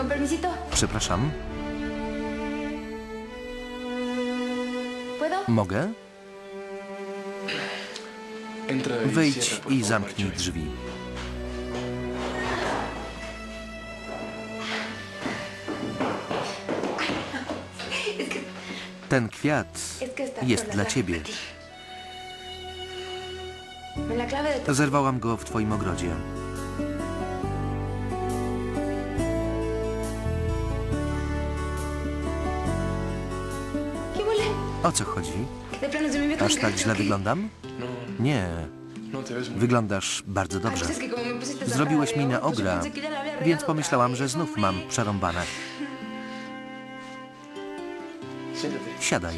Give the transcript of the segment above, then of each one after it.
Con permisito, Przepraszam, ¿puedo? mogę? Y por i zamknij drzwi. Ten kwiat jest dla ciebie. Zerwałam go w twoim ogrodzie. O co chodzi? Aż tak źle wyglądam? No, Nie, no wyglądasz bardzo dobrze. Zrobiłeś pues yo ogra, więc pomyślałam, że znów mam przerąbane. Siadaj.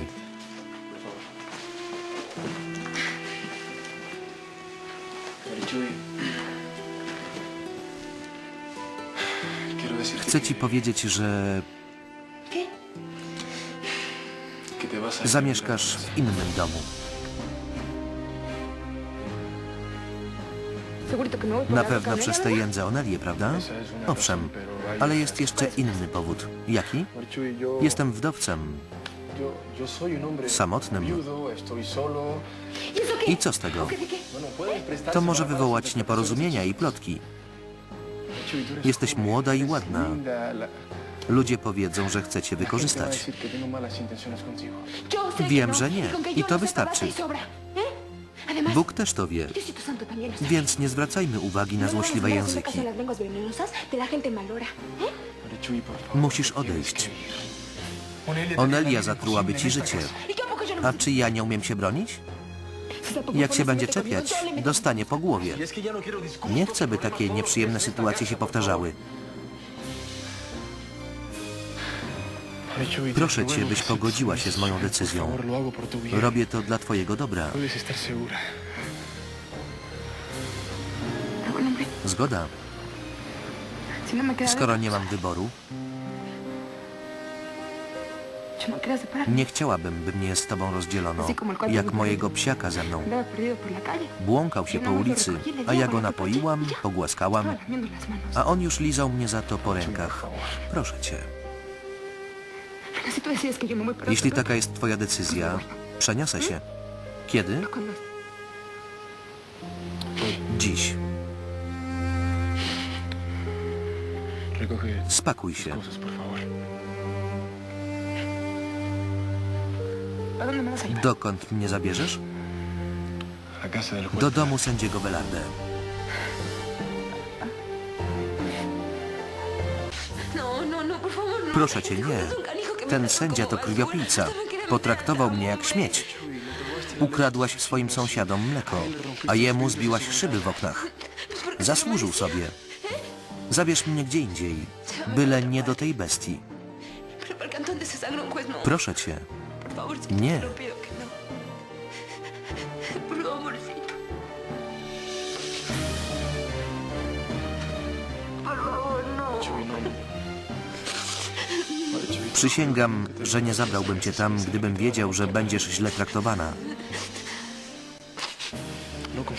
Chcę ci powiedzieć, że zamieszkasz w innym domu. Na pewno przez tę jędzę Onelię, prawda? Owszem, ale jest jeszcze inny powód. Jaki? Jestem wdowcem. Samotnym. I co z tego? To może wywołać nieporozumienia i plotki. Jesteś młoda i ładna. Ludzie powiedzą, że chcecie wykorzystać. Wiem, że nie. I to wystarczy. Bóg też to wie, więc nie zwracajmy uwagi na złośliwe języki. Musisz odejść. Onelia zatrułaby ci życie. ¿Y qué a czy ja nie umiem się bronić? Jak się będzie czepiać, dostanie po głowie. Nie chcę, by takie nieprzyjemne sytuacje się powtarzały. Proszę cię, byś pogodziła się z moją decyzją. Robię to dla twojego dobra. Zgoda. Skoro nie mam wyboru, nie chciałabym, by mnie z tobą rozdzielono, jak mojego psiaka ze mną. Błąkał się po ulicy, a ja go napoiłam, pogłaskałam, a on już lizał mnie za to po rękach. Proszę cię. Jeśli taka jest twoja decyzja, przeniosę się. Kiedy? Dziś. Spakuj się. Dokąd mnie zabierzesz? Do domu sędziego Velarde. No, no, no. Proszę cię, nie. Ten sędzia to krwiopijca. Potraktował mnie jak śmieć. Ukradłaś swoim sąsiadom mleko, a jemu zbiłaś szyby w oknach. Zasłużył sobie. Zabierz mnie gdzie indziej, byle nie do tej bestii. Proszę cię. Nie. no. Przysięgam, że nie zabrałbym cię tam, gdybym wiedział, że będziesz źle traktowana.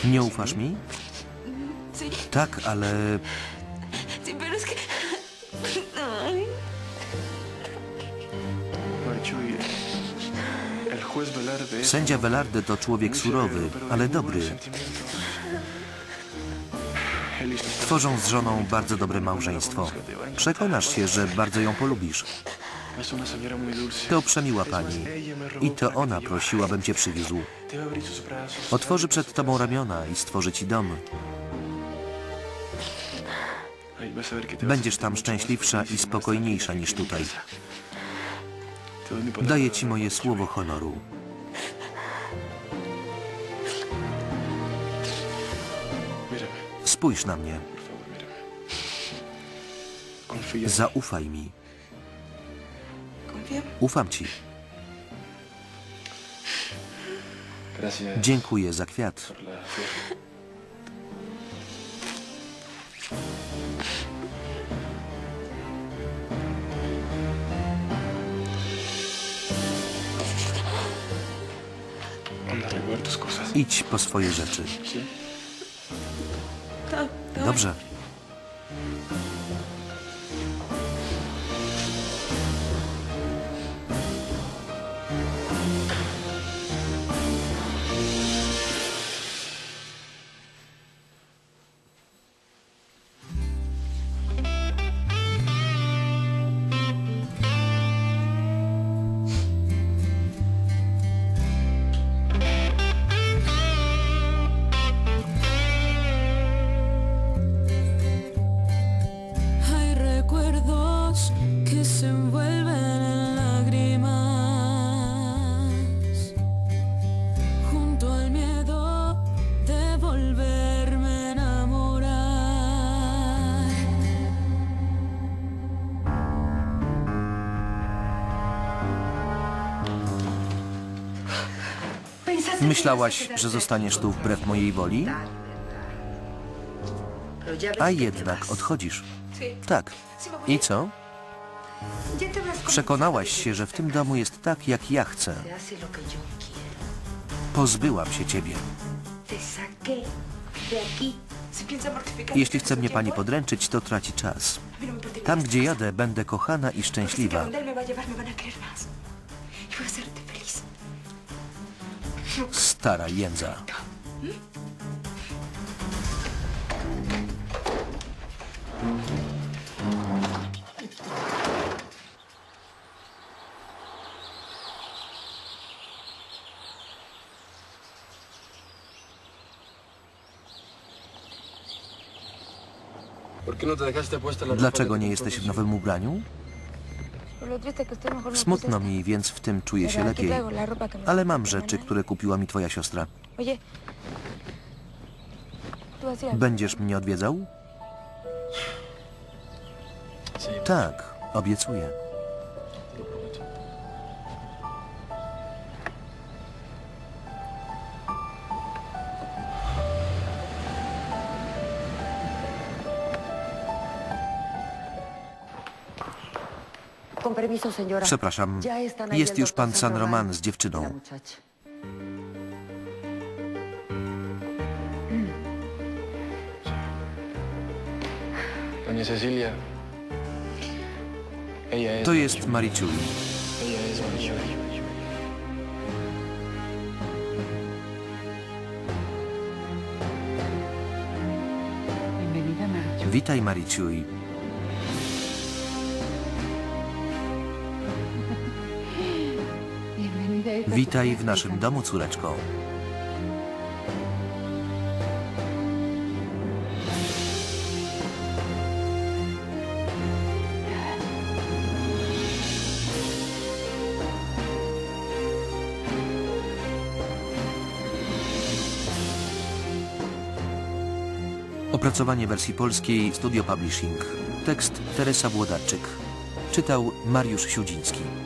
Nie ufasz mi? Tak, ale sędzia Velarde to człowiek surowy, ale dobry. Tworzą z żoną bardzo dobre małżeństwo. Przekonasz się, że bardzo ją polubisz. To przemiła pani. I to ona prosiła, bym cię przywiózł. Otworzy przed tobą ramiona i stworzy ci dom. Będziesz tam szczęśliwsza i spokojniejsza niż tutaj. Daję ci moje słowo honoru. Spójrz na mnie. Zaufaj mi. Confía. Ufam ci. Dziękuję za kwiat. Idź po swoje rzeczy. Dobrze. Myślałaś, że zostaniesz tu wbrew mojej woli? A jednak odchodzisz. Tak. I co? Przekonałaś się, że w tym domu jest tak, jak ja chcę. Pozbyłam się ciebie. Jeśli chce mnie pani podręczyć, to traci czas. Tam, gdzie jadę, będę kochana i szczęśliwa. Stara jędza. Dlaczego nie jesteś w nowym ubraniu? Smutno mi, więc w tym czuję się lepiej. Ale mam rzeczy, które kupiła mi twoja siostra. Będziesz mnie odwiedzał? Tak, obiecuję. Przepraszam, jest już pan San Roman z dziewczyną. To jest Marichuy. Witaj, Marichui. Witaj w naszym domu, córeczko. Opracowanie wersji polskiej Studio Publishing. Tekst Teresa Włodarczyk. Czytał Mariusz Siudziński.